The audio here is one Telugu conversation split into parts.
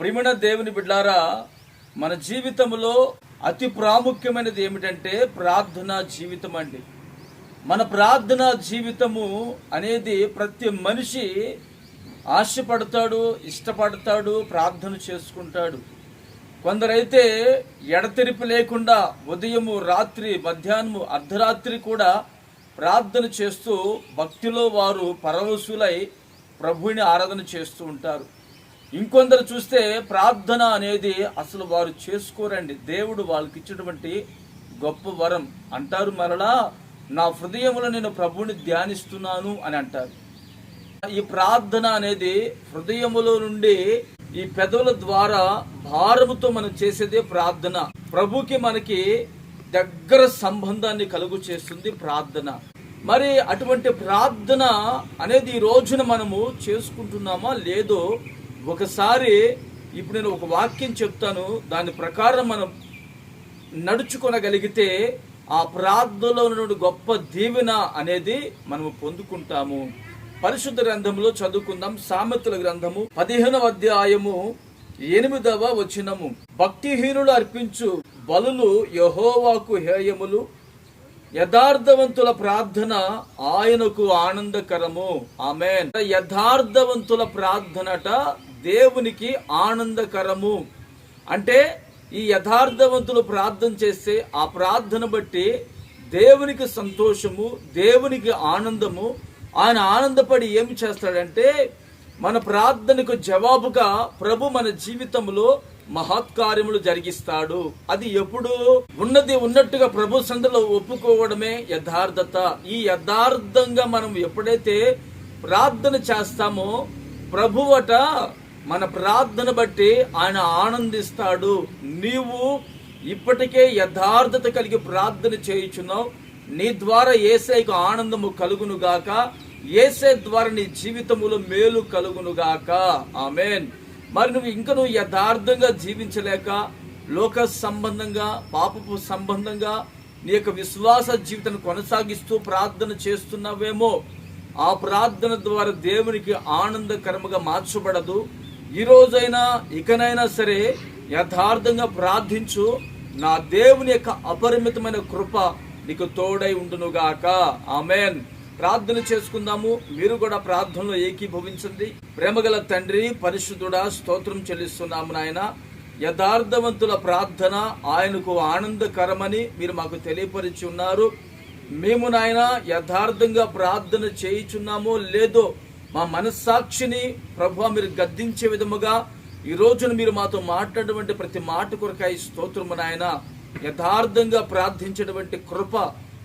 ప్రిమిణ దేవుని బిడ్డారా మన జీవితంలో అతి ప్రాముఖ్యమైనది ఏమిటంటే ప్రార్థనా జీవితం అండి. మన ప్రార్థనా జీవితము అనేది ప్రతి మనిషి ఆశపడతాడు ఇష్టపడతాడు ప్రార్థన చేసుకుంటాడు. కొందరైతే ఎడతెరిపి లేకుండా ఉదయము రాత్రి మధ్యాహ్నము అర్ధరాత్రి కూడా ప్రార్థన చేస్తూ భక్తిలో వారు పరవశులై ప్రభుని ఆరాధన చేస్తూ ఉంటారు. ఇంకొందరు చూస్తే ప్రార్థన అనేది అసలు వారు చేసుకోరండి. దేవుడు వాళ్ళకి ఇచ్చినటువంటి గొప్ప వరం. అంటారు మరలా నా హృదయంలో నేను ప్రభుని ధ్యానిస్తున్నాను అని అంటారు. ఈ ప్రార్థన అనేది హృదయములో నుండి ఈ పెదవుల ద్వారా భారముతో మనం చేసేదే ప్రార్థన. ప్రభుకి మనకి దగ్గర సంబంధాన్ని కలుగు చేస్తుంది ప్రార్థన. మరి అటువంటి ప్రార్థన అనేది ఈ రోజున మనము చేసుకుంటున్నామా? లేదో ఒకసారి ఇప్పుడు నేను ఒక వాక్యం చెప్తాను. దాని ప్రకారం మనం నడుచుకొనగలిగితే ఆ ప్రార్థనలో ఉన్నటువంటి గొప్ప దీవెన అనేది మనము పొందుకుంటాము. పరిశుద్ధ గ్రంథంలో చదువుకుందాం. సామెతల గ్రంథము పదిహేనవ అధ్యాయము ఎనిమిదవ వచనము. భక్తిహీనులు అర్పించు బలులు యహోవాకు హేయములు. యథార్థవంతుల ప్రార్థన ఆయనకు ఆనందకరము. ఆమె యథార్థవంతుల ప్రార్థనట దేవునికి ఆనందకరము. అంటే ఈ యథార్థవంతులు ప్రార్థన చేస్తే ఆ ప్రార్థన బట్టి దేవునికి సంతోషము దేవునికి ఆనందము. ఆయన ఆనందపడి ఏమి చేస్తాడంటే మన ప్రార్థనకు జవాబుగా ప్రభు మన జీవితంలో మహత్కార్యములు జరిగిస్తాడు. అది ఎప్పుడు ఉన్నది ఉన్నట్టుగా ప్రభు సందులో ఒప్పుకోవడమే యథార్థత. ఈ యథార్థంగా మనం ఎప్పుడైతే ప్రార్థన చేస్తామో ప్రభువట మన ప్రార్థన బట్టి ఆయన ఆనందిస్తాడు. నీవు ఇప్పటికే యథార్థత కలిగి ప్రార్థన చేయుచున్నావు. నీ ద్వారా ఏసైకు ఆనందము కలుగునుగాక. ఏసై ద్వారా నీ జీవితములో మేలు కలుగునుగాక. ఆమెన్. మరి నువ్వు ఇంకా నువ్వు యథార్థంగా జీవించలేక లోక సంబంధంగా పాపపు సంబంధంగా నీ యొక్క విశ్వాస జీవితాన్ని కొనసాగిస్తూ ప్రార్థన చేస్తున్నావేమో ఆ ప్రార్థన ద్వారా దేవునికి ఆనందకరముగా మార్చబడదు. ఈరోజైనా ఇకనైనా సరే యథార్థంగా ప్రార్థించు నా దేవుని యొక్క అపరిమితమైన కృప నీకు తోడై ఉండునుగాక. ఆమెన్. ప్రార్థన చేసుకుందాము. మీరు కూడా ప్రార్థనలో ఏకీభవించండి. ప్రేమగల తండ్రి పరిశుద్ధుడా స్తోత్రం చెల్లిస్తున్నాము నాయన. యథార్థవంతుల ప్రార్థన ఆయనకు ఆనందకరమని మీరు మాకు తెలియపరిచి ఉన్నారు. మేము నాయన యథార్థంగా ప్రార్థన చేయుచున్నామో లేదో మా మనస్సాక్షిని ప్రభు మీరు గద్దించే విధముగా ఈ రోజున మీరు మాతో మాట్లాడేటువంటి ప్రతి మాట కొరకాయ స్తోత్రము నాయన. యథార్థంగా ప్రార్థించేటువంటి కృప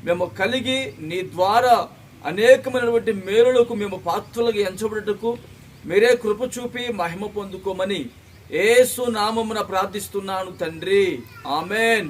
మేము కలిగి నీ ద్వారా అనేకమైనటువంటి మేలులకు మేము పాత్రలుగా ఎంచబడుటకు మీరే కృప చూపి మహిమ పొందుకోమని ఏసు నామమున ప్రార్థిస్తున్నాను తండ్రి. ఆమెన్.